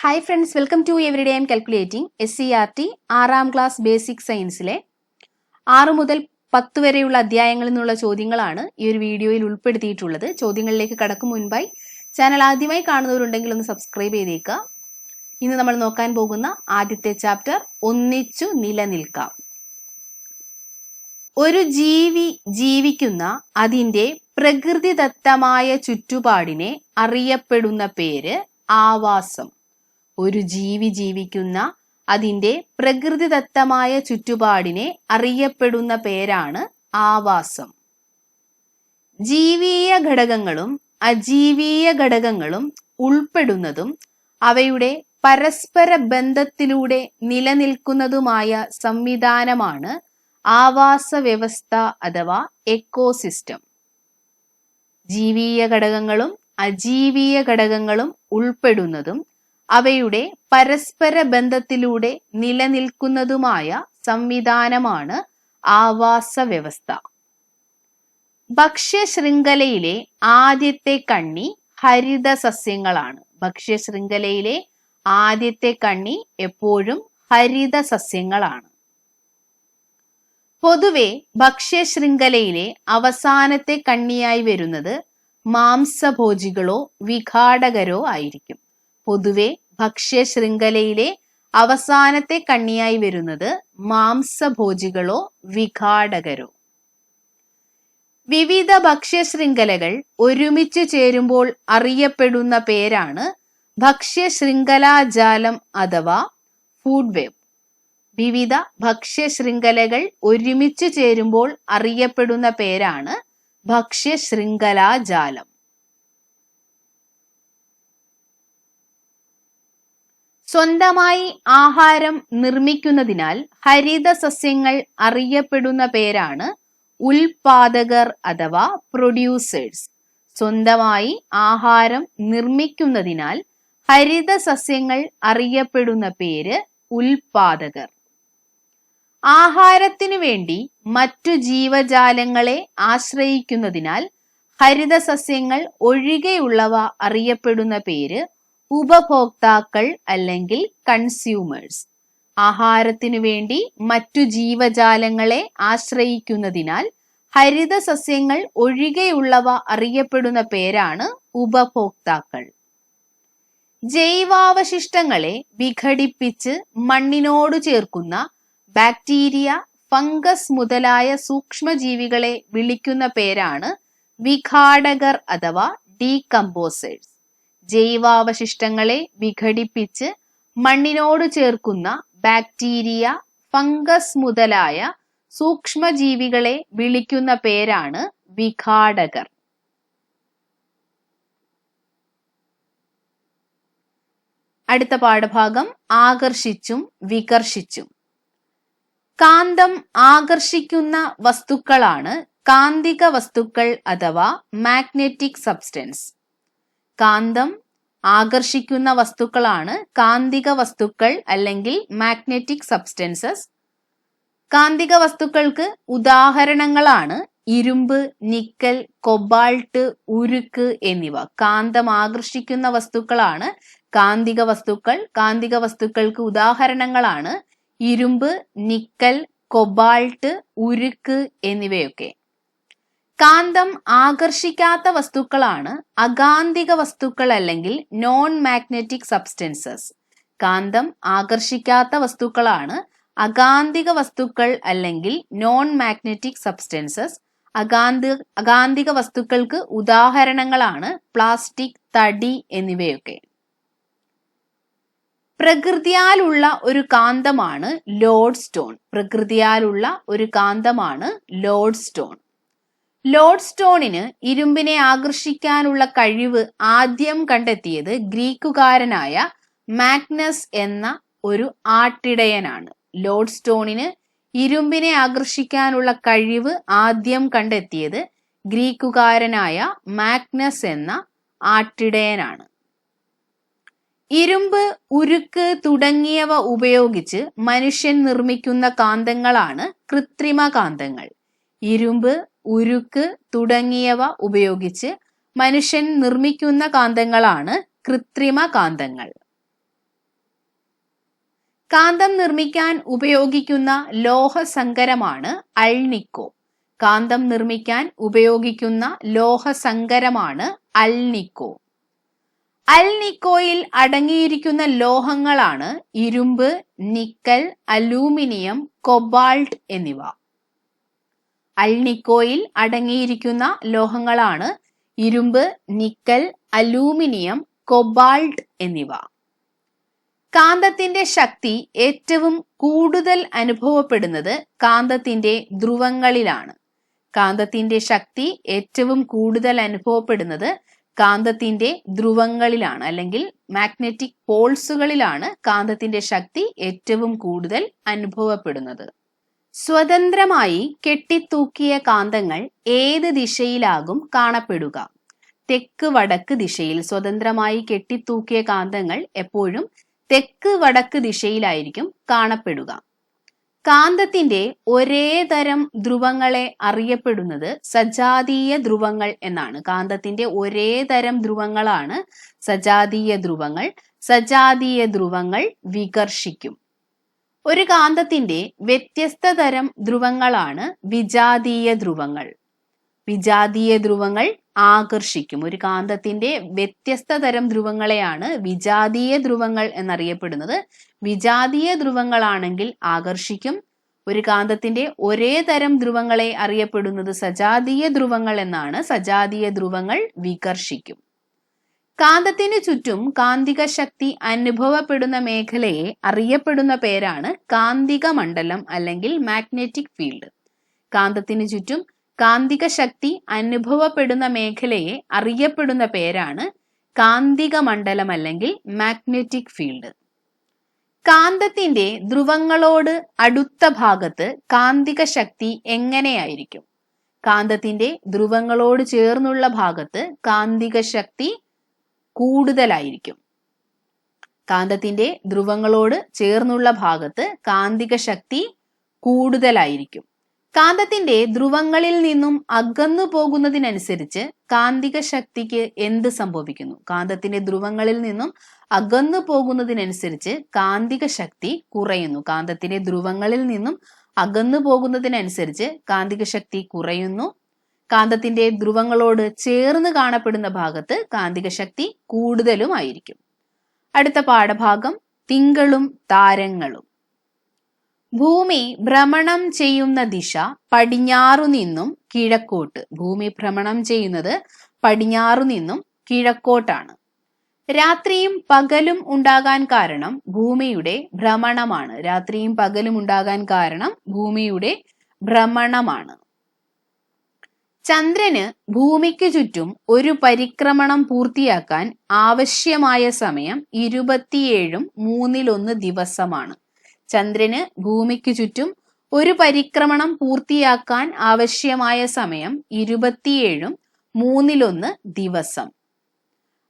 Hi friends welcome to every day M calculating S C R T ആറാം class basic സയൻസിലെ ആറ് മുതൽ പത്ത് വരെയുള്ള അധ്യായങ്ങളിൽ നിന്നുള്ള ചോദ്യങ്ങളാണ് ഈ ഒരു വീഡിയോയിൽ ഉൾപ്പെടുത്തിയിട്ടുള്ളത്. ചോദ്യങ്ങളിലേക്ക് കടക്കും മുൻപായി ചാനൽ ആദ്യമായി കാണുന്നവരുണ്ടെങ്കിൽ ഒന്ന് സബ്സ്ക്രൈബ് ചെയ്തേക്കുക. ഇന്ന് നമ്മൾ നോക്കാൻ പോകുന്ന ആദ്യത്തെ ചാപ്റ്റർ ഒന്നിച്ചു നിലനിൽക്കാം. ഒരു ജീവി ജീവിക്കുന്ന അതിന്റെ പ്രകൃതിദത്തമായ ചുറ്റുപാടിനെ അറിയപ്പെടുന്ന പേര് ആവാസം. ഒരു ജീവി ജീവിക്കുന്ന അതിന്റെ പ്രകൃതിദത്തമായ ചുറ്റുപാടിനെ അറിയപ്പെടുന്ന പേരാണ് ആവാസം. ജീവീയ ഘടകങ്ങളും അജീവീയ ഘടകങ്ങളും ഉൾപ്പെടുന്നതും അവയുടെ പരസ്പര ബന്ധത്തിലൂടെ നിലനിൽക്കുന്നതുമായ സംവിധാനമാണ് ആവാസ വ്യവസ്ഥ അഥവാ എക്കോസിസ്റ്റം. ജീവീയ ഘടകങ്ങളും അജീവീയ ഘടകങ്ങളും ഉൾപ്പെടുന്നതും അവയുടെ പരസ്പര ബന്ധത്തിലൂടെ നിലനിൽക്കുന്നതുമായ സംവിധാനമാണ് ആവാസ വ്യവസ്ഥ ഭക്ഷ്യശൃംഖലയിലെ ആദ്യത്തെ കണ്ണി ഹരിത സസ്യങ്ങളാണ് ഭക്ഷ്യശൃംഖലയിലെ ആദ്യത്തെ കണ്ണി എപ്പോഴും ഹരിത സസ്യങ്ങളാണ് പൊതുവെ ഭക്ഷ്യശൃംഖലയിലെ അവസാനത്തെ കണ്ണിയായി വരുന്നത് മാംസഭോജികളോ വിഘാടകരോ ആയിരിക്കും. പൊതുവെ ഭക്ഷ്യശൃംഖലയിലെ അവസാനത്തെ കണ്ണിയായി വരുന്നത് മാംസഭോജികളോ വിഘാടകരോ. വിവിധ ഭക്ഷ്യശൃംഖലകൾ ഒരുമിച്ച് ചേരുമ്പോൾ അറിയപ്പെടുന്ന പേരാണ് ഭക്ഷ്യശൃംഖലാജാലം അഥവാ ഫുഡ് വെബ് വിവിധ ഭക്ഷ്യശൃംഖലകൾ ഒരുമിച്ച് ചേരുമ്പോൾ അറിയപ്പെടുന്ന പേരാണ് ഭക്ഷ്യശൃംഖലാജാലം. സ്വന്തമായി ആഹാരം നിർമ്മിക്കുന്നതിനാൽ ഹരിത സസ്യങ്ങൾ അറിയപ്പെടുന്ന പേരാണ് ഉൽപാദകർ അഥവാ പ്രൊഡ്യൂസേഴ്സ്. സ്വന്തമായി ആഹാരം നിർമ്മിക്കുന്നതിനാൽ ഹരിത സസ്യങ്ങൾ അറിയപ്പെടുന്ന പേര് ഉൽപാദകർ. ആഹാരത്തിനു വേണ്ടി മറ്റു ജീവജാലങ്ങളെ ആശ്രയിക്കുന്നതിനാൽ ഹരിത സസ്യങ്ങൾ ഒഴികെയുള്ളവ അറിയപ്പെടുന്ന പേര് ഉപഭോക്താക്കൾ അല്ലെങ്കിൽ കൺസ്യൂമേഴ്സ് ആഹാരത്തിനു വേണ്ടി മറ്റു ജീവജാലങ്ങളെ ആശ്രയിക്കുന്നതിനാൽ ഹരിത സസ്യങ്ങൾ ഒഴികെയുള്ളവ അറിയപ്പെടുന്ന പേരാണ് ഉപഭോക്താക്കൾ. ജൈവാവശിഷ്ടങ്ങളെ വിഘടിപ്പിച്ച് മണ്ണിനോട് ചേർക്കുന്ന ബാക്ടീരിയ ഫംഗസ് മുതലായ സൂക്ഷ്മജീവികളെ വിളിക്കുന്ന പേരാണ് വിഘാടകർ അഥവാ ഡീകമ്പോസേഴ്സ്. ജൈവാവശിഷ്ടങ്ങളെ വിഘടിപ്പിച്ച് മണ്ണിനോട് ചേർക്കുന്ന ബാക്ടീരിയ ഫംഗസ് മുതലായ സൂക്ഷ്മജീവികളെ വിളിക്കുന്ന പേരാണ് വിഘാടകർ. അടുത്ത പാഠഭാഗം ആകർഷിച്ചും വികർഷിച്ചും. കാന്തം ആകർഷിക്കുന്ന വസ്തുക്കളാണ് കാന്തിക വസ്തുക്കൾ അഥവാ മാഗ്നറ്റിക് സബ്സ്റ്റൻസ്. കാന്തം ആകർഷിക്കുന്ന വസ്തുക്കളാണ് കാന്തിക വസ്തുക്കൾ അല്ലെങ്കിൽ മാഗ്നറ്റിക് സബ്സ്റ്റൻസസ് കാന്തിക വസ്തുക്കൾക്ക് ഉദാഹരണങ്ങളാണ് ഇരുമ്പ് നിക്കൽ കൊബാൾട്ട് ഉരുക്ക് എന്നിവ. കാന്തം ആകർഷിക്കുന്ന വസ്തുക്കളാണ് കാന്തിക വസ്തുക്കൾ. കാന്തിക വസ്തുക്കൾക്ക് ഉദാഹരണങ്ങളാണ് ഇരുമ്പ് നിക്കൽ കൊബാൾട്ട് ഉരുക്ക് എന്നിവയൊക്കെ. കാന്തം ആകർഷിക്കാത്ത വസ്തുക്കളാണ് അകാന്തിക വസ്തുക്കൾ അല്ലെങ്കിൽ നോൺ മാഗ്നറ്റിക് സബ്സ്റ്റൻസസ് കാന്തം ആകർഷിക്കാത്ത വസ്തുക്കളാണ് അകാന്തിക വസ്തുക്കൾ അല്ലെങ്കിൽ നോൺ മാഗ്നറ്റിക് സബ്സ്റ്റൻസസ് അകാന്തി അകാന്തിക വസ്തുക്കൾക്ക് ഉദാഹരണങ്ങളാണ് പ്ലാസ്റ്റിക് തടി എന്നിവയൊക്കെ. പ്രകൃതിയാലുള്ള ഒരു കാന്തമാണ് ലോഡ് സ്റ്റോൺ. പ്രകൃതിയാലുള്ള ഒരു കാന്തമാണ് ലോഡ് സ്റ്റോൺ. ലോഡ് സ്റ്റോണിന് ഇരുമ്പിനെ ആകർഷിക്കാനുള്ള കഴിവ് ആദ്യം കണ്ടെത്തിയത് ഗ്രീക്കുകാരനായ മാഗ്നസ് എന്ന ഒരു ആട്ടിടയനാണ്. ലോഡ് സ്റ്റോണിന് ഇരുമ്പിനെ ആകർഷിക്കാനുള്ള കഴിവ് ആദ്യം കണ്ടെത്തിയത് ഗ്രീക്കുകാരനായ മാഗ്നസ് എന്ന ആട്ടിടയനാണ്. ഇരുമ്പ് ഉരുക്ക് തുടങ്ങിയവ ഉപയോഗിച്ച് മനുഷ്യൻ നിർമ്മിക്കുന്ന കാന്തങ്ങളാണ് കൃത്രിമ കാന്തങ്ങൾ ഇരുമ്പ് ഉരുക്ക് തുടങ്ങിയവ ഉപയോഗിച്ച് മനുഷ്യൻ നിർമ്മിക്കുന്ന കാന്തങ്ങളാണ് കൃത്രിമ കാന്തങ്ങൾ. കാന്തം നിർമ്മിക്കാൻ ഉപയോഗിക്കുന്ന ലോഹസങ്കരമാണ് അൾനിക്കോ കാന്തം നിർമ്മിക്കാൻ ഉപയോഗിക്കുന്ന ലോഹസങ്കരമാണ് അൽനിക്കോ. അൽനിക്കോയിൽ അടങ്ങിയിരിക്കുന്ന ലോഹങ്ങളാണ് ഇരുമ്പ് നിക്കൽ അലൂമിനിയം കൊബാൾട്ട് എന്നിവ. അൽനിക്കോയിൽ അടങ്ങിയിരിക്കുന്ന ലോഹങ്ങളാണ് ഇരുമ്പ് നിക്കൽ അലൂമിനിയം കൊബാൾട്ട് എന്നിവ. കാന്തത്തിന്റെ ശക്തി ഏറ്റവും കൂടുതൽ അനുഭവപ്പെടുന്നത് കാന്തത്തിന്റെ ധ്രുവങ്ങളിലാണ്. കാന്തത്തിന്റെ ശക്തി ഏറ്റവും കൂടുതൽ അനുഭവപ്പെടുന്നത് കാന്തത്തിന്റെ ധ്രുവങ്ങളിലാണ് അല്ലെങ്കിൽ മാഗ്നറ്റിക് പോൾസുകളിലാണ് കാന്തത്തിന്റെ ശക്തി ഏറ്റവും കൂടുതൽ അനുഭവപ്പെടുന്നത്. സ്വതന്ത്രമായി കെട്ടിത്തൂക്കിയ കാന്തങ്ങൾ ഏത് ദിശയിലാകും കാണപ്പെടുക? തെക്ക് വടക്ക് ദിശയിൽ സ്വതന്ത്രമായി കെട്ടിത്തൂക്കിയ കാന്തങ്ങൾ എപ്പോഴും തെക്ക് വടക്ക് ദിശയിലായിരിക്കും കാണപ്പെടുക. കാന്തത്തിന്റെ ഒരേ തരം ധ്രുവങ്ങളെ അറിയപ്പെടുന്നത് സജാതീയ ധ്രുവങ്ങൾ എന്നാണ്. കാന്തത്തിന്റെ ഒരേ തരം ധ്രുവങ്ങളാണ് സജാതീയ ധ്രുവങ്ങൾ. സജാതീയ ധ്രുവങ്ങൾ വികർഷിക്കും. ഒരു കാന്തത്തിന്റെ വ്യത്യസ്ത തരം ധ്രുവങ്ങളാണ് വിജാതീയ ധ്രുവങ്ങൾ. വിജാതീയ ധ്രുവങ്ങൾ ആകർഷിക്കും. ഒരു കാന്തത്തിന്റെ വ്യത്യസ്ത തരം ധ്രുവങ്ങളെയാണ് വിജാതീയ ധ്രുവങ്ങൾ എന്നറിയപ്പെടുന്നത്. വിജാതീയ ധ്രുവങ്ങളാണെങ്കിൽ ആകർഷിക്കും. ഒരു കാന്തത്തിന്റെ ഒരേ തരം ധ്രുവങ്ങളെ അറിയപ്പെടുന്നത് സജാതീയ ധ്രുവങ്ങൾ എന്നാണ്. സജാതീയ ധ്രുവങ്ങൾ വികർഷിക്കും. കാന്തത്തിന് ചുറ്റും കാന്തിക ശക്തി അനുഭവപ്പെടുന്ന മേഖലയെ അറിയപ്പെടുന്ന പേരാണ് കാന്തിക മണ്ഡലം അല്ലെങ്കിൽ മാഗ്നറ്റിക് ഫീൽഡ്. കാന്തത്തിന് ചുറ്റും കാന്തിക ശക്തി അനുഭവപ്പെടുന്ന മേഖലയെ അറിയപ്പെടുന്ന പേരാണ് കാന്തിക മണ്ഡലം അല്ലെങ്കിൽ മാഗ്നറ്റിക് ഫീൽഡ്. കാന്തത്തിന്റെ ധ്രുവങ്ങളോട് അടുത്ത ഭാഗത്ത് കാന്തിക ശക്തി എങ്ങനെയായിരിക്കും? കാന്തത്തിന്റെ ധ്രുവങ്ങളോട് ചേർന്നുള്ള ഭാഗത്ത് കാന്തിക ശക്തി കൂടുതലായിരിക്കും. കാന്തത്തിന്റെ ധ്രുവങ്ങളോട് ചേർന്നുള്ള ഭാഗത്ത് കാന്തിക ശക്തി കൂടുതലായിരിക്കും. കാന്തത്തിന്റെ ധ്രുവങ്ങളിൽ നിന്നും അകന്നു പോകുന്നതിനനുസരിച്ച് കാന്തിക ശക്തിക്ക് എന്ത് സംഭവിക്കുന്നു? കാന്തത്തിന്റെ ധ്രുവങ്ങളിൽ നിന്നും അകന്നു പോകുന്നതിനനുസരിച്ച് കാന്തിക ശക്തി കുറയുന്നു. കാന്തത്തിന്റെ ധ്രുവങ്ങളിൽ നിന്നും അകന്നു പോകുന്നതിനനുസരിച്ച് കാന്തിക ശക്തി കുറയുന്നു. കാന്തത്തിന്റെ ധ്രുവങ്ങളോട് ചേർന്ന് കാണപ്പെടുന്ന ഭാഗത്ത് കാന്തിക ശക്തി കൂടുതലുമായിരിക്കും. അടുത്ത പാഠഭാഗം തിങ്കളും താരങ്ങളും. ഭൂമി ഭ്രമണം ചെയ്യുന്ന ദിശ പടിഞ്ഞാറു നിന്നും കിഴക്കോട്ട്. ഭൂമി ഭ്രമണം ചെയ്യുന്നത് പടിഞ്ഞാറു നിന്നും കിഴക്കോട്ടാണ്. രാത്രിയും പകലും ഉണ്ടാകാൻ കാരണം ഭൂമിയുടെ ഭ്രമണമാണ്. രാത്രിയും പകലും ഉണ്ടാകാൻ കാരണം ഭൂമിയുടെ ഭ്രമണമാണ്. ചന്ദ്രന് ഭൂമിക്ക് ചുറ്റും ഒരു പരിക്രമണം പൂർത്തിയാക്കാൻ ആവശ്യമായ സമയം ഇരുപത്തിയേഴും മൂന്നിലൊന്ന് ദിവസമാണ്. ചന്ദ്രന് ഭൂമിക്ക് ചുറ്റും ഒരു പരിക്രമണം പൂർത്തിയാക്കാൻ ആവശ്യമായ സമയം ഇരുപത്തിയേഴും മൂന്നിലൊന്ന് ദിവസം.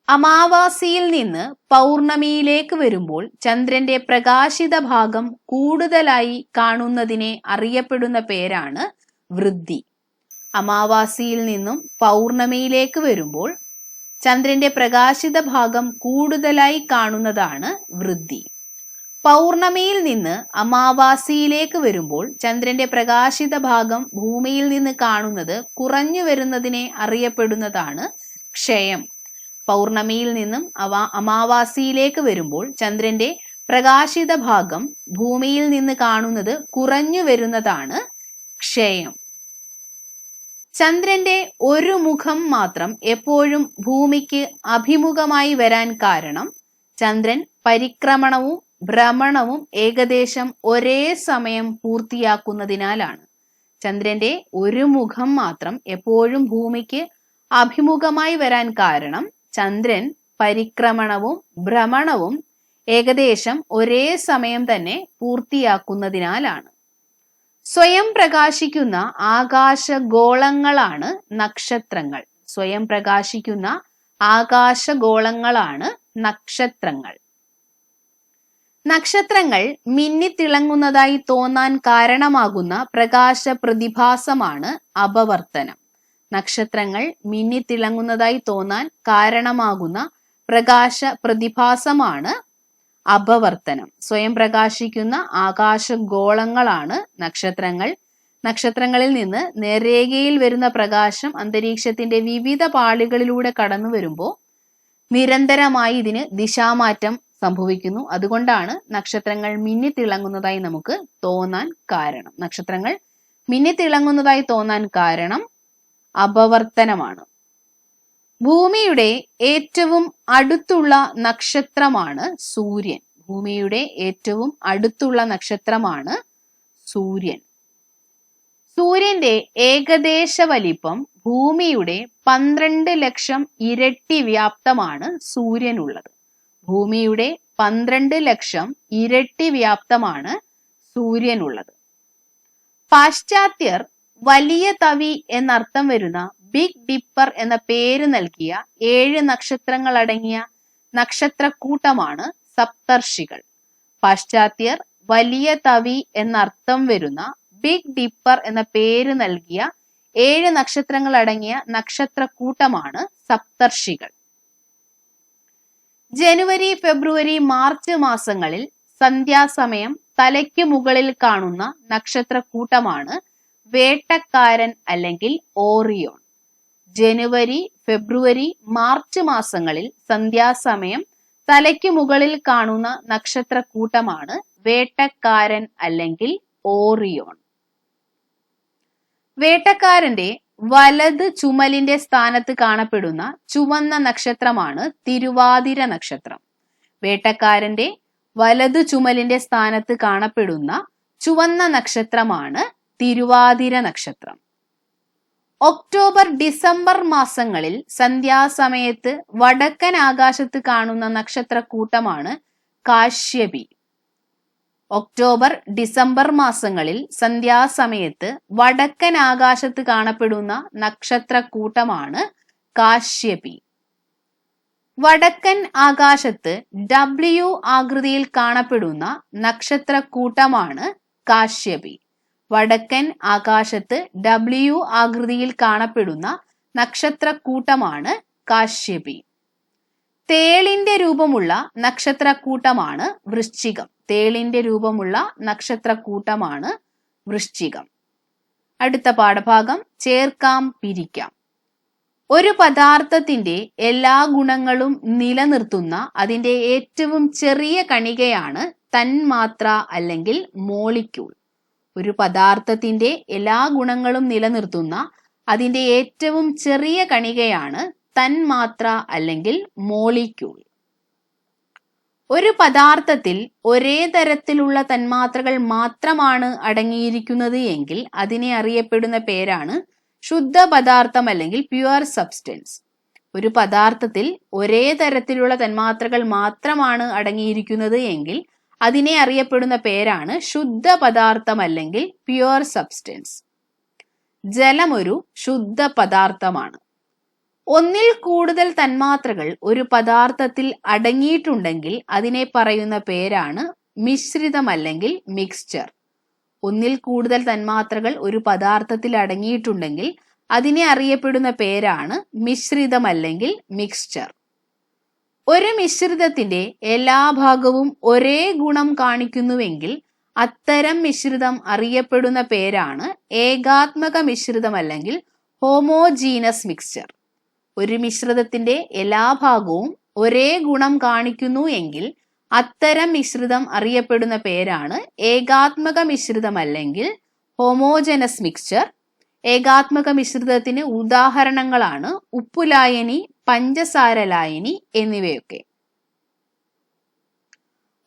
അമാവാസിയിൽ നിന്ന് പൗർണമിയിലേക്ക് വരുമ്പോൾ ചന്ദ്രന്റെ പ്രകാശിത ഭാഗം കൂടുതലായി കാണുന്നതിനെ അറിയപ്പെടുന്ന പേരാണ് വൃദ്ധി. അമാവാസിയിൽ നിന്നും പൗർണമിയിലേക്ക് വരുമ്പോൾ ചന്ദ്രന്റെ പ്രകാശിത ഭാഗം കൂടുതലായി കാണുന്നതാണ് വൃദ്ധി. പൗർണമിയിൽ നിന്ന് അമാവാസിയിലേക്ക് വരുമ്പോൾ ചന്ദ്രന്റെ പ്രകാശിത ഭാഗം ഭൂമിയിൽ നിന്ന് കാണുന്നത് കുറഞ്ഞു വരുന്നതിനെ അറിയപ്പെടുന്നതാണ് ക്ഷയം. പൗർണമിയിൽ നിന്നും അവ അമാവാസിയിലേക്ക് വരുമ്പോൾ ചന്ദ്രന്റെ പ്രകാശിത ഭാഗം ഭൂമിയിൽ നിന്ന് കാണുന്നത് കുറഞ്ഞു വരുന്നതാണ് ക്ഷയം. ചന്ദ്രന്റെ ഒരു മുഖം മാത്രം എപ്പോഴും ഭൂമിക്ക് അഭിമുഖമായി വരാൻ കാരണം ചന്ദ്രൻ പരിക്രമണവും ഭ്രമണവും ഏകദേശം ഒരേ സമയം പൂർത്തിയാക്കുന്നതിനാലാണ്. ചന്ദ്രന്റെ ഒരു മുഖം മാത്രം എപ്പോഴും ഭൂമിക്ക് അഭിമുഖമായി വരാൻ കാരണം ചന്ദ്രൻ പരിക്രമണവും ഭ്രമണവും ഏകദേശം ഒരേ സമയം തന്നെ പൂർത്തിയാക്കുന്നതിനാലാണ്. സ്വയം പ്രകാശിക്കുന്ന ആകാശഗോളങ്ങളാണ് നക്ഷത്രങ്ങൾ. സ്വയം പ്രകാശിക്കുന്ന ആകാശഗോളങ്ങളാണ് നക്ഷത്രങ്ങൾ. നക്ഷത്രങ്ങൾ മിന്നിത്തിളങ്ങുന്നതായി തോന്നാൻ കാരണമാകുന്ന പ്രകാശ പ്രതിഭാസമാണ് അപവർത്തനം. നക്ഷത്രങ്ങൾ മിന്നിത്തിളങ്ങുന്നതായി തോന്നാൻ കാരണമാകുന്ന പ്രകാശ പ്രതിഭാസമാണ് അപവർത്തനം. സ്വയം പ്രകാശിക്കുന്ന ആകാശഗോളങ്ങളാണ് നക്ഷത്രങ്ങൾ. നക്ഷത്രങ്ങളിൽ നിന്ന് നേർരേഖയിൽ വരുന്ന പ്രകാശം അന്തരീക്ഷത്തിന്റെ വിവിധ പാളികളിലൂടെ കടന്നു വരുമ്പോൾ നിരന്തരമായി ഇതിന് ദിശാമാറ്റം സംഭവിക്കുന്നു. അതുകൊണ്ടാണ് നക്ഷത്രങ്ങൾ മിന്നിത്തിളങ്ങുന്നതായി നമുക്ക് തോന്നാൻ കാരണം. നക്ഷത്രങ്ങൾ മിന്നിത്തിളങ്ങുന്നതായി തോന്നാൻ കാരണം അപവർത്തനമാണ്. ഭൂമിയുടെ ഏറ്റവും അടുത്തുള്ള നക്ഷത്രമാണ് സൂര്യൻ. ഭൂമിയുടെ ഏറ്റവും അടുത്തുള്ള നക്ഷത്രമാണ് സൂര്യൻ. സൂര്യന്റെ ഏകദേശ വലിപ്പം ഭൂമിയുടെ പന്ത്രണ്ട് ലക്ഷം ഇരട്ടി വ്യാപ്തമാണ് സൂര്യനുള്ളത്. ഭൂമിയുടെ പന്ത്രണ്ട് ലക്ഷം ഇരട്ടി വ്യാപ്തമാണ് സൂര്യനുള്ളത്. പാശ്ചാത്യർ വലിയ തവി എന്നർത്ഥം വരുന്ന ബിഗ് ഡിപ്പർ എന്ന പേര് നൽകിയ ഏഴ് നക്ഷത്രങ്ങൾ അടങ്ങിയ നക്ഷത്രക്കൂട്ടമാണ് സപ്തർഷികൾ. പാശ്ചാത്യർ വലിയ തവി എന്നർത്ഥം വരുന്ന ബിഗ് ഡിപ്പർ എന്ന പേര് നൽകിയ ഏഴ് നക്ഷത്രങ്ങൾ അടങ്ങിയ നക്ഷത്രക്കൂട്ടമാണ് സപ്തർഷികൾ. ജനുവരി ഫെബ്രുവരി മാർച്ച് മാസങ്ങളിൽ സന്ധ്യാസമയം തലയ്ക്ക് മുകളിൽ കാണുന്ന നക്ഷത്രക്കൂട്ടമാണ് വേട്ടക്കാരൻ അല്ലെങ്കിൽ ഓറിയോൺ. ജനുവരി ഫെബ്രുവരി മാർച്ച് മാസങ്ങളിൽ സന്ധ്യാസമയം തലയ്ക്ക് മുകളിൽ കാണുന്ന നക്ഷത്രക്കൂട്ടമാണ് വേട്ടക്കാരൻ അല്ലെങ്കിൽ ഓറിയോൺ. വേട്ടക്കാരന്റെ വലത് ചുമലിന്റെ സ്ഥാനത്ത് കാണപ്പെടുന്ന ചുവന്ന നക്ഷത്രമാണ് തിരുവാതിര നക്ഷത്രം. വേട്ടക്കാരന്റെ വലത് ചുമലിന്റെ സ്ഥാനത്ത് കാണപ്പെടുന്ന ചുവന്ന നക്ഷത്രമാണ് തിരുവാതിര നക്ഷത്രം. ഒക്ടോബർ ഡിസംബർ മാസങ്ങളിൽ സന്ധ്യാസമയത്ത് വടക്കൻ ആകാശത്ത് കാണുന്ന നക്ഷത്രക്കൂട്ടമാണ് കാശ്യപി. ഒക്ടോബർ ഡിസംബർ മാസങ്ങളിൽ സന്ധ്യാസമയത്ത് വടക്കൻ ആകാശത്ത് കാണപ്പെടുന്ന നക്ഷത്രക്കൂട്ടമാണ് കാശ്യപി. വടക്കൻ ആകാശത്ത് ഡബ്ല്യു ആകൃതിയിൽ കാണപ്പെടുന്ന നക്ഷത്രക്കൂട്ടമാണ് കാശ്യപി. വടക്കൻ ആകാശത്ത് ഡബ്ല്യു ആകൃതിയിൽ കാണപ്പെടുന്ന നക്ഷത്രക്കൂട്ടമാണ് കാശ്യപി. തേളിന്റെ രൂപമുള്ള നക്ഷത്രക്കൂട്ടമാണ് വൃശ്ചികം. തേളിന്റെ രൂപമുള്ള നക്ഷത്രക്കൂട്ടമാണ് വൃശ്ചികം. അടുത്ത പാഠഭാഗം ചേർക്കാം പിരിക്കാം. ഒരു പദാർത്ഥത്തിന്റെ എല്ലാ ഗുണങ്ങളും നിലനിർത്തുന്ന അതിന്റെ ഏറ്റവും ചെറിയ കണികയാണ് തന്മാത്ര അല്ലെങ്കിൽ മോളിക്യൂൾ. ഒരു പദാർത്ഥത്തിന്റെ എല്ലാ ഗുണങ്ങളും നിലനിർത്തുന്ന അതിന്റെ ഏറ്റവും ചെറിയ കണികയാണ് തന്മാത്ര അല്ലെങ്കിൽ മോളിക്യൂൾ. ഒരു പദാർത്ഥത്തിൽ ഒരേ തരത്തിലുള്ള തന്മാത്രകൾ മാത്രമാണ് അടങ്ങിയിരിക്കുന്നത് എങ്കിൽ അതിനെ അറിയപ്പെടുന്ന പേരാണ് ശുദ്ധ പദാർത്ഥം അല്ലെങ്കിൽ പ്യുവർ സബ്സ്റ്റൻസ്. ഒരു പദാർത്ഥത്തിൽ ഒരേ തരത്തിലുള്ള തന്മാത്രകൾ മാത്രമാണ് അടങ്ങിയിരിക്കുന്നത് എങ്കിൽ അതിനെ അറിയപ്പെടുന്ന പേരാണ് ശുദ്ധ പദാർത്ഥം അല്ലെങ്കിൽ പ്യുവർ സബ്സ്റ്റൻസ് ജലം ഒരു ശുദ്ധ പദാർത്ഥമാണ് ഒന്നിൽ കൂടുതൽ തന്മാത്രകൾ ഒരു പദാർത്ഥത്തിൽ അടങ്ങിയിട്ടുണ്ടെങ്കിൽ അതിനെ പറയുന്ന പേരാണ് മിശ്രിതം അല്ലെങ്കിൽ മിക്സ്ചർ ഒന്നിൽ കൂടുതൽ തന്മാത്രകൾ ഒരു പദാർത്ഥത്തിൽ അടങ്ങിയിട്ടുണ്ടെങ്കിൽ അതിനെ അറിയപ്പെടുന്ന പേരാണ് മിശ്രിതം അല്ലെങ്കിൽ മിക്സ്ചർ ഒരു മിശ്രിതത്തിന്റെ എല്ലാ ഭാഗവും ഒരേ ഗുണം കാണിക്കുന്നുവെങ്കിൽ അത്തരം മിശ്രിതം അറിയപ്പെടുന്ന പേരാണ് ഏകാത്മക മിശ്രിതം അല്ലെങ്കിൽ ഹോമോജീനസ് മിക്സ്ചർ. ഒരു മിശ്രിതത്തിന്റെ എല്ലാ ഭാഗവും ഒരേ ഗുണം കാണിക്കുന്നു എങ്കിൽ അത്തരം മിശ്രിതം അറിയപ്പെടുന്ന പേരാണ് ഏകാത്മക മിശ്രിതം അല്ലെങ്കിൽ ഹോമോജനസ് മിക്സ്ചർ. ഏകാത്മക മിശ്രിതത്തിന് ഉദാഹരണങ്ങളാണ് ഉപ്പുലായനി പഞ്ചസാര ലായനി എന്നിവയൊക്കെ.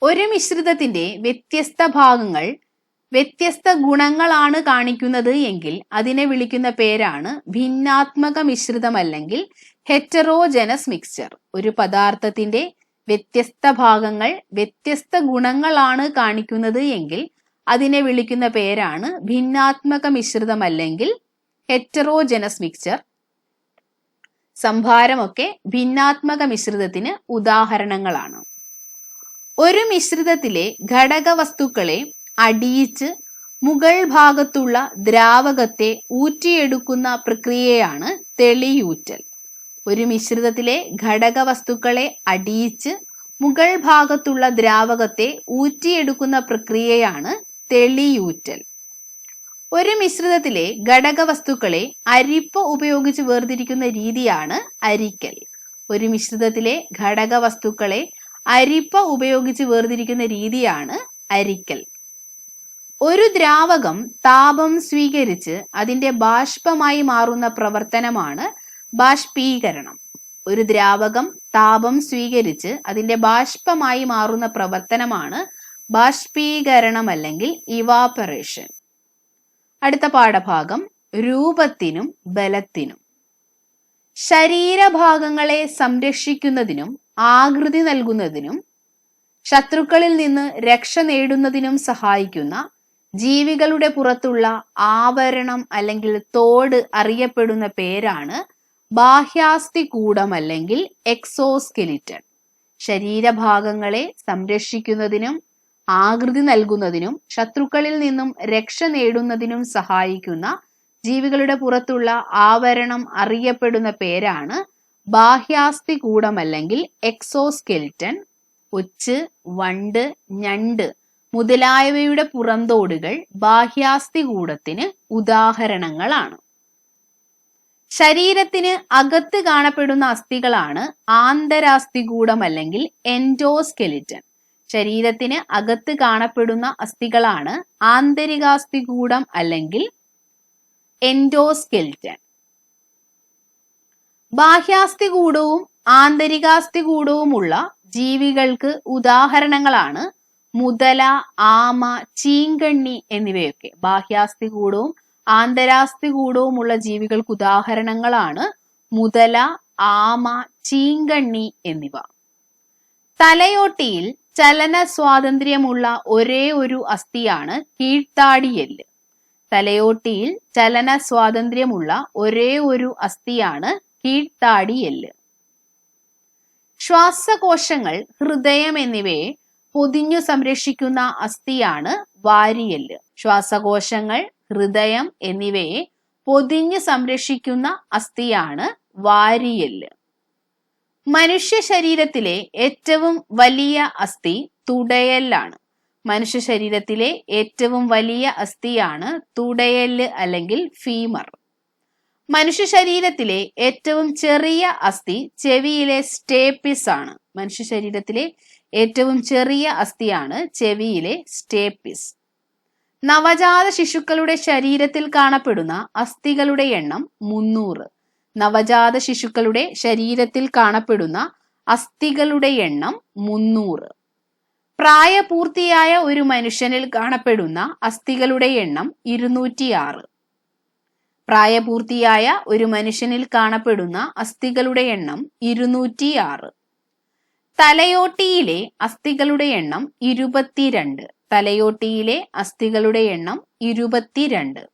ഒരു മിശ്രിതത്തിന്റെ വ്യത്യസ്ത ഭാഗങ്ങൾ വ്യത്യസ്ത ഗുണങ്ങളാണ് കാണിക്കുന്നത് എങ്കിൽ അതിനെ വിളിക്കുന്ന പേരാണ് ഭിന്നാത്മക മിശ്രിതം അല്ലെങ്കിൽ ഹെറ്ററോജനസ് മിക്സ്ചർ. ഒരു പദാർത്ഥത്തിന്റെ വ്യത്യസ്ത ഭാഗങ്ങൾ വ്യത്യസ്ത ഗുണങ്ങളാണ് കാണിക്കുന്നത് എങ്കിൽ അതിനെ വിളിക്കുന്ന പേരാണ് ഭിന്നാത്മക മിശ്രിതം അല്ലെങ്കിൽ ഹെറ്ററോജനസ് മിക്സ്ചർ. സംഭാരമൊക്കെ ഭിന്നാത്മക മിശ്രിതത്തിന് ഉദാഹരണങ്ങളാണ്. ഒരു മിശ്രിതത്തിലെ ഘടക വസ്തുക്കളെ അടിയിച്ച് മുകൾ ഭാഗത്തുള്ള ദ്രാവകത്തെ ഊറ്റിയെടുക്കുന്ന പ്രക്രിയയാണ് തെളിയൂറ്റൽ. ഒരു മിശ്രിതത്തിലെ ഘടക വസ്തുക്കളെ അടിയിച്ച് മുകൾ ഭാഗത്തുള്ള ദ്രാവകത്തെ ഊറ്റിയെടുക്കുന്ന പ്രക്രിയയാണ് തെളിയൂറ്റൽ. ഒരു മിശ്രിതത്തിലെ ഘടകവസ്തുക്കളെ അരിപ്പ ഉപയോഗിച്ച് വേർതിരിക്കുന്ന രീതിയാണ് അരിക്കൽ. ഒരു മിശ്രിതത്തിലെ ഘടകവസ്തുക്കളെ അരിപ്പ ഉപയോഗിച്ച് വേർതിരിക്കുന്ന രീതിയാണ് അരിക്കൽ. ഒരു ദ്രാവകം താപം സ്വീകരിച്ച് അതിന്റെ ബാഷ്പമായി മാറുന്ന പ്രവർത്തനമാണ് ബാഷ്പീകരണം. ഒരു ദ്രാവകം താപം സ്വീകരിച്ച് അതിന്റെ ബാഷ്പമായി മാറുന്ന പ്രവർത്തനമാണ് ബാഷ്പീകരണം അല്ലെങ്കിൽ ഇവാപറേഷൻ അടുത്ത പാഠഭാഗം. രൂപത്തിനും ബലത്തിനും. ശരീരഭാഗങ്ങളെ സംരക്ഷിക്കുന്നതിനും ആകൃതി നൽകുന്നതിനും ശത്രുക്കളിൽ നിന്ന് രക്ഷ നേടുന്നതിനും സഹായിക്കുന്ന ജീവികളുടെ പുറത്തുള്ള ആവരണം അല്ലെങ്കിൽ തോട് അറിയപ്പെടുന്ന പേരാണ് ബാഹ്യാസ്ഥികൂടം അല്ലെങ്കിൽ എക്സോസ്കെലിറ്റൺ ശരീരഭാഗങ്ങളെ സംരക്ഷിക്കുന്നതിനും ആകൃതി നൽകുന്നതിനും ശത്രുക്കളിൽ നിന്നും രക്ഷ നേടുന്നതിനും സഹായിക്കുന്ന ജീവികളുടെ പുറത്തുള്ള ആവരണം അറിയപ്പെടുന്ന പേരാണ് ബാഹ്യാസ്ഥികൂടം അല്ലെങ്കിൽ എക്സോസ്കെൽറ്റൻ ഒച്ച് വണ്ട് ഞണ്ട് മുതലായവയുടെ പുറന്തോടുകൾ ബാഹ്യാസ്ഥികൂടത്തിന് ഉദാഹരണങ്ങളാണ്. ശരീരത്തിന് അകത്ത് കാണപ്പെടുന്ന അസ്ഥികളാണ് ആന്തരാസ്ഥികൂടം അല്ലെങ്കിൽ എൻഡോസ്കെലിറ്റൻ. ശരീരത്തിന് അകത്ത് കാണപ്പെടുന്ന അസ്ഥികളാണ് ആന്തരികാസ്ഥികൂടം അല്ലെങ്കിൽ എൻഡോസ്കെൽറ്റൻ. ബാഹ്യാസ്ഥികൂടവും ആന്തരികാസ്ഥികൂടവുമുള്ള ജീവികൾക്ക് ഉദാഹരണങ്ങളാണ് മുതല ആമ ചീങ്കണ്ണി എന്നിവയൊക്കെ. ബാഹ്യാസ്ഥികൂടവും ആന്തരാസ്ഥികൂടവുമുള്ള ജീവികൾക്ക് ഉദാഹരണങ്ങളാണ് മുതല ആമ ചീങ്കണ്ണി എന്നിവ. തലയോട്ടിയിൽ ചലന സ്വാതന്ത്ര്യമുള്ള ഒരേ ഒരു അസ്ഥിയാണ് കീഴ്ത്താടിയെല്ല്. തലയോട്ടിയിൽ ചലന സ്വാതന്ത്ര്യമുള്ള ഒരേ ഒരു അസ്ഥിയാണ് കീഴ്ത്താടിയെല്ല്. ശ്വാസകോശങ്ങൾ ഹൃദയം എന്നിവയെ പൊതിഞ്ഞു സംരക്ഷിക്കുന്ന അസ്ഥിയാണ് വാരിയെല്ല്. ശ്വാസകോശങ്ങൾ ഹൃദയം എന്നിവയെ പൊതിഞ്ഞു സംരക്ഷിക്കുന്ന അസ്ഥിയാണ് വാരിയെല്ല്. മനുഷ്യ ശരീരത്തിലെ ഏറ്റവും വലിയ അസ്ഥി തുടയല്ലാണ്. മനുഷ്യ ശരീരത്തിലെ ഏറ്റവും വലിയ അസ്ഥിയാണ് തുടയൽ അല്ലെങ്കിൽ ഫീമർ മനുഷ്യ ശരീരത്തിലെ ഏറ്റവും ചെറിയ അസ്ഥി ചെവിയിലെ സ്റ്റേപ്പിസ് ആണ്. മനുഷ്യ ശരീരത്തിലെ ഏറ്റവും ചെറിയ അസ്ഥിയാണ് ചെവിയിലെ സ്റ്റേപ്പിസ് നവജാത ശിശുക്കളുടെ ശരീരത്തിൽ കാണപ്പെടുന്ന അസ്ഥികളുടെ എണ്ണം മുന്നൂറ്. നവജാത ശിശുക്കളുടെ ശരീരത്തിൽ കാണപ്പെടുന്ന അസ്ഥികളുടെ എണ്ണം മുന്നൂറ്. പ്രായപൂർത്തിയായ ഒരു മനുഷ്യനിൽ കാണപ്പെടുന്ന അസ്ഥികളുടെ എണ്ണം ഇരുന്നൂറ്റിയാറ്. പ്രായപൂർത്തിയായ ഒരു മനുഷ്യനിൽ കാണപ്പെടുന്ന അസ്ഥികളുടെ എണ്ണം ഇരുന്നൂറ്റിയാറ്. തലയോട്ടിയിലെ അസ്ഥികളുടെ എണ്ണം ഇരുപത്തിരണ്ട്. തലയോട്ടിയിലെ അസ്ഥികളുടെ എണ്ണം ഇരുപത്തിരണ്ട്.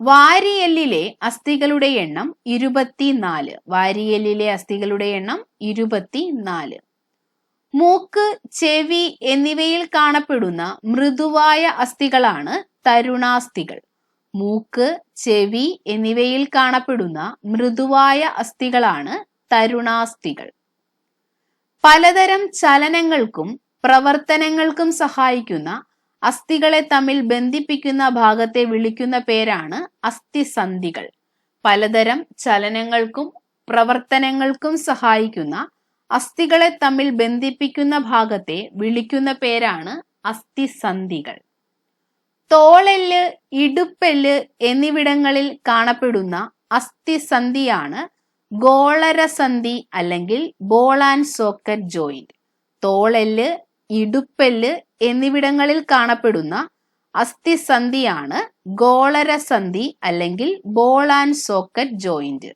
വാരിയെല്ലിലെ അസ്ഥികളുടെ എണ്ണം ഇരുപത്തിനാല്. വാരിയെല്ലിലെ അസ്ഥികളുടെ എണ്ണം ഇരുപത്തിനാല്. മൂക്ക് ചെവി എന്നിവയിൽ കാണപ്പെടുന്ന മൃദുവായ അസ്ഥികളാണ് തരുണാസ്ഥികൾ. മൂക്ക് ചെവി എന്നിവയിൽ കാണപ്പെടുന്ന മൃദുവായ അസ്ഥികളാണ് തരുണാസ്ഥികൾ. പലതരം ചലനങ്ങൾക്കും പ്രവർത്തനങ്ങൾക്കും സഹായിക്കുന്ന അസ്ഥികളെ തമ്മിൽ ബന്ധിപ്പിക്കുന്ന ഭാഗത്തെ വിളിക്കുന്ന പേരാണ് അസ്ഥിസന്ധികൾ. പലതരം ചലനങ്ങൾക്കും പ്രവർത്തനങ്ങൾക്കും സഹായിക്കുന്ന അസ്ഥികളെ തമ്മിൽ ബന്ധിപ്പിക്കുന്ന ഭാഗത്തെ വിളിക്കുന്ന പേരാണ് അസ്ഥിസന്ധികൾ. തോളെല്ല് ഇടുപ്പെല്ല് എന്നിവിടങ്ങളിൽ കാണപ്പെടുന്ന അസ്ഥിസന്ധിയാണ് ഗോളരസന്ധി അല്ലെങ്കിൽ ബോൾ ആൻഡ് സോക്കറ്റ് ജോയിന്റ്. തോളെല്ല് ഇടുപ്പെല്ല് എന്നിവിടങ്ങളിൽ കാണപ്പെടുന്ന അസ്ഥിസന്ധിയാണ് ഗോളരസന്ധി അല്ലെങ്കിൽ ബോൾ ആൻഡ് സോക്കറ്റ് ജോയിന്റ്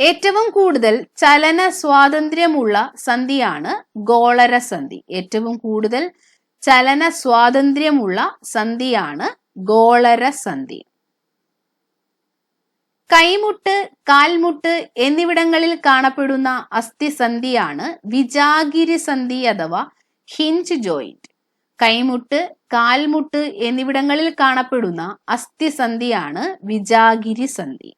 ഏറ്റവും കൂടുതൽ ചലന സ്വാതന്ത്ര്യമുള്ള സന്ധിയാണ് ഗോളരസന്ധി. ഏറ്റവും കൂടുതൽ ചലന സ്വാതന്ത്ര്യമുള്ള സന്ധിയാണ് ഗോളരസന്ധി. കൈമുട്ട് കാൽമുട്ട് എന്നിവിടങ്ങളിൽ കാണപ്പെടുന്ന അസ്ഥിസന്ധിയാണ് വിജാഗിരി സന്ധി അഥവാ ഹിഞ്ച് ജോയിന്റ് കൈമുട്ട് കാൽമുട്ട് എന്നിവിടങ്ങളിൽ കാണപ്പെടുന്ന അസ്ഥിസന്ധിയാണ് വിജാഗിരി സന്ധി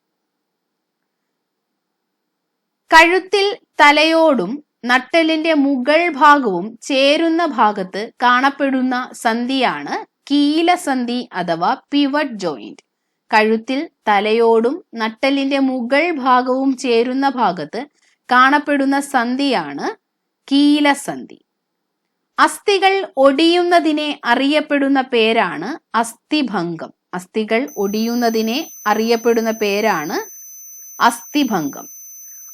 കഴുത്തിൽ തലയോടും നട്ടലിന്റെ മുകൾ ഭാഗവും ചേരുന്ന ഭാഗത്ത് കാണപ്പെടുന്ന സന്ധിയാണ് കീലസന്ധി അഥവാ പിവറ്റ് ജോയിന്റ്. കഴുത്തിൽ തലയോടും നട്ടലിന്റെ മുകൾ ഭാഗവും ചേരുന്ന ഭാഗത്ത് കാണപ്പെടുന്ന സന്ധിയാണ് കീലസന്ധി. അസ്ഥികൾ ഒടിയുന്നതിനെ അറിയപ്പെടുന്ന പേരാണ് അസ്ഥിഭംഗം. അസ്ഥികൾ ഒടിയുന്നതിനെ അറിയപ്പെടുന്ന പേരാണ് അസ്ഥിഭംഗം.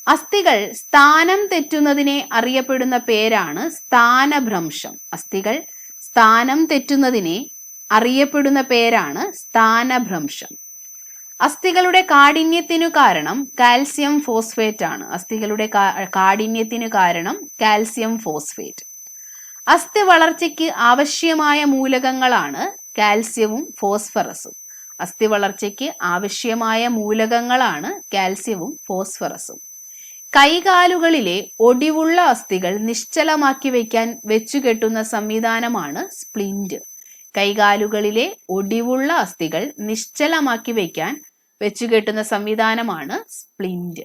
അസ്ഥികൾ സ്ഥാനം തെറ്റുന്നതിനെ അറിയപ്പെടുന്ന പേരാണ് സ്ഥാനഭ്രംശം. അസ്ഥികൾ സ്ഥാനം തെറ്റുന്നതിനെ അറിയപ്പെടുന്ന പേരാണ് സ്ഥാനഭ്രംശം. അസ്ഥികളുടെ കാഠിന്യത്തിനു കാരണം കാൽസ്യം ഫോസ്ഫേറ്റ് ആണ് അസ്ഥികളുടെ കാഠിന്യത്തിനു കാരണം കാൽസ്യം ഫോസ്ഫേറ്റ്. അസ്ഥി വളർച്ചയ്ക്ക് ആവശ്യമായ മൂലകങ്ങളാണ് കാൽസ്യവും ഫോസ്ഫറസും. അസ്ഥി വളർച്ചയ്ക്ക് ആവശ്യമായ മൂലകങ്ങളാണ് കാൽസ്യവും ഫോസ്ഫറസും. കൈകാലുകളിലെ ഒടിവുള്ള അസ്ഥികൾ നിശ്ചലമാക്കി വയ്ക്കാൻ വെച്ചുകെട്ടുന്ന സംവിധാനമാണ് സ്പ്ലിന്റ്. കൈകാലുകളിലെ ഒടിവുള്ള അസ്ഥികൾ നിശ്ചലമാക്കി വയ്ക്കാൻ വെച്ചുകെട്ടുന്ന സംവിധാനമാണ് സ്പ്ലിന്റ്